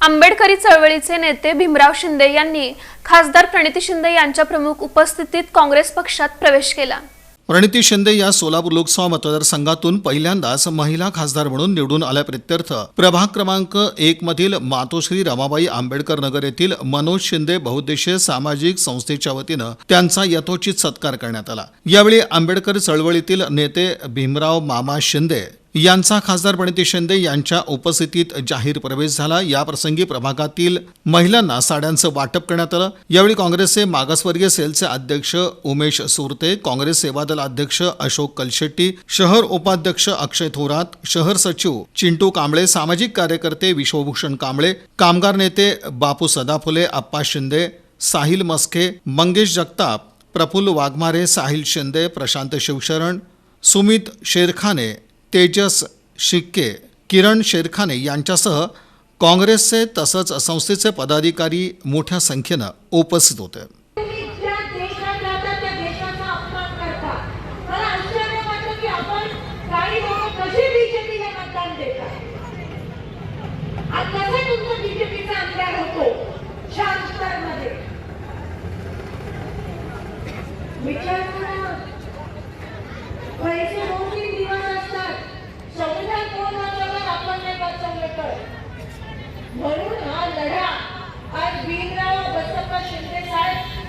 आंबेडकरी चळवळीचे नेते भीमराव शिंदे यांनी खासदार प्रणिती शिंदे यांच्या प्रमुख उपस्थितीत काँग्रेस पक्षात प्रवेश केला. प्रणिती शिंदे या सोलापूर लोकसभा मतदारसंघातून पहिल्यांदाच महिला खासदार म्हणून निवडून आल्या प्रित्यर्थ. प्रभाग क्रमांक एक मधील मातोश्री रमाबाई आंबेडकर नगर येथील मनोज शिंदे बहुद्देशीय सामाजिक संस्थेच्या वतीनं त्यांचा यथोचित सत्कार करण्यात आला. यावेळी आंबेडकर चळवळीतील नेते भीमराव मामा शिंदे यांचा खासदार प्रणिती शिंदे यांच्या उपस्थितीत जाहीर प्रवेश झाला. या प्रसंगी प्रभागातील महिलांना साड्यांचं वाटप करण्यात आलं. यावेळी काँग्रेसचे मागासवर्गीय सेलचे अध्यक्ष उमेश सुरते काँग्रेस सेवादल अध्यक्ष अशोक कलशेट्टी शहर उपाध्यक्ष अक्षय थोरात शहर सचिव चिंटू कांबळे सामाजिक कार्यकर्ते विश्वभूषण कांबळे कामगार नेते बापू सदाफुले आप्पा शिंदे साहिल मस्के मंगेश जगताप प्रफुल्ल वाघमारे साहिल शिंदे प्रशांत शिवशरण सुमित शेरखाने तेजस शिक्के किरण शेरखाने यांच्यासह काँग्रेसचे तसंच संस्थेचे पदाधिकारी मोठ्या संख्येनं उपस्थित होते. तुम्ही ज्या आज भीमराव बसप्पा शिंदे साहेब